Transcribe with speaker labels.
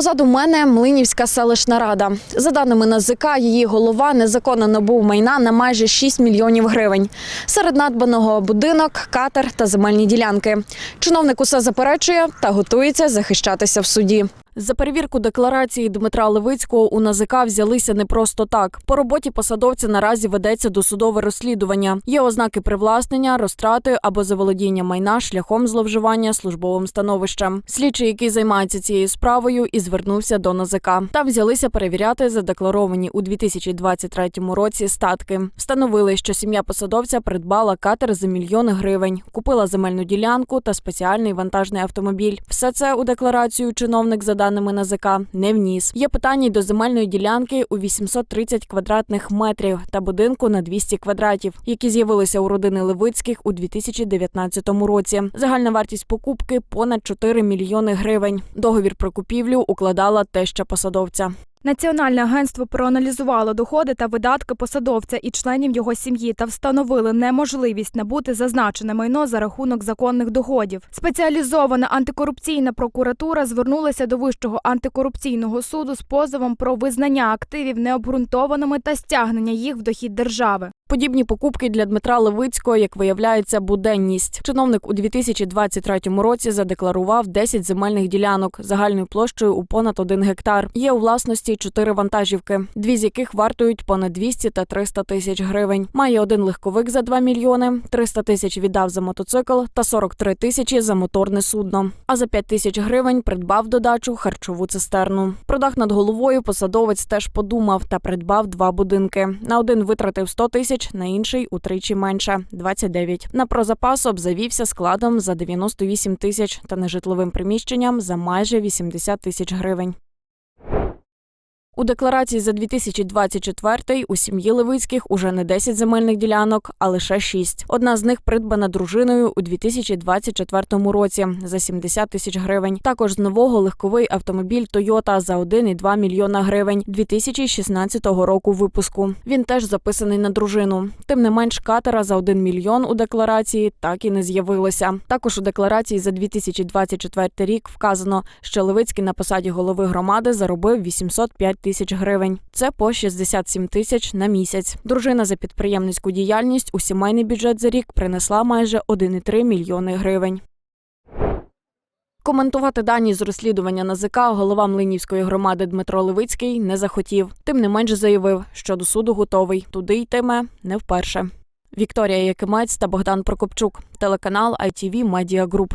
Speaker 1: Позаду мене Млинівська селищна рада. За даними НАЗК, її голова незаконно набув майна на майже 6 мільйонів гривень. Серед надбаного будинок, катер та земельні ділянки. Чиновник усе заперечує та готується захищатися в суді. За перевірку декларації Дмитра Левицького у НАЗК взялися не просто так. По роботі посадовця наразі ведеться досудове розслідування. Є ознаки привласнення, розтрати або заволодіння майна шляхом зловживання службовим становищем. Слідчий, який займається цією справою, і звернувся до НАЗК. Там взялися перевіряти задекларовані у 2023 році статки. Встановили, що сім'я посадовця придбала катер за мільйони гривень, купила земельну ділянку та спеціальний вантажний автомобіль. Все це у декларацію чиновник за даними НАЗК не вніс. Є питання й до земельної ділянки у 830 квадратних метрів та будинку на 200 квадратів, які з'явилися у родини Левицьких у 2019 році. Загальна вартість покупки понад 4 мільйони гривень. Договір про купівлю укладала теща посадовця.
Speaker 2: Національне агентство проаналізувало доходи та видатки посадовця і членів його сім'ї та встановили неможливість набути зазначене майно за рахунок законних доходів. Спеціалізована антикорупційна прокуратура звернулася до Вищого антикорупційного суду з позовом про визнання активів необґрунтованими та стягнення їх в дохід держави.
Speaker 1: Подібні покупки для Дмитра Левицького, як виявляється, буденність. Чиновник у 2023 році задекларував 10 земельних ділянок загальною площею у понад 1 гектар. Є у власності 4 вантажівки, дві з яких вартують понад 200 та 300 тисяч гривень. Має один легковик за 2 мільйони, 300 тисяч віддав за мотоцикл та 43 тисячі за моторне судно. А за 5 тисяч гривень придбав додачу харчову цистерну. Про дах над головою посадовець теж подумав та придбав два будинки. На один витратив 100 тисяч, на інший утричі менше 29. На прозапас обзавівся складом за 98 тисяч та нежитловим приміщенням за майже 80 тисяч гривень. У декларації за 2024 у сім'ї Левицьких уже не 10 земельних ділянок, а лише 6. Одна з них придбана дружиною у 2024 році за 70 тисяч гривень. Також з нового легковий автомобіль Toyota за 1,2 мільйона гривень 2016 року випуску. Він теж записаний на дружину. Тим не менш, катера за 1 мільйон у декларації так і не з'явилося. Також у декларації за 2024 рік вказано, що Левицький на посаді голови громади заробив 805 тисяч гривень. Це по 67 тисяч на місяць. Дружина за підприємницьку діяльність у сімейний бюджет за рік принесла майже 1,3 мільйони гривень. Коментувати дані з розслідування НАЗК голова Млинівської громади Дмитро Левицький не захотів. Тим не менш заявив, що до суду готовий. Туди йтиме не вперше. Вікторія Якимець та Богдан Прокопчук, телеканал ITV Media Group.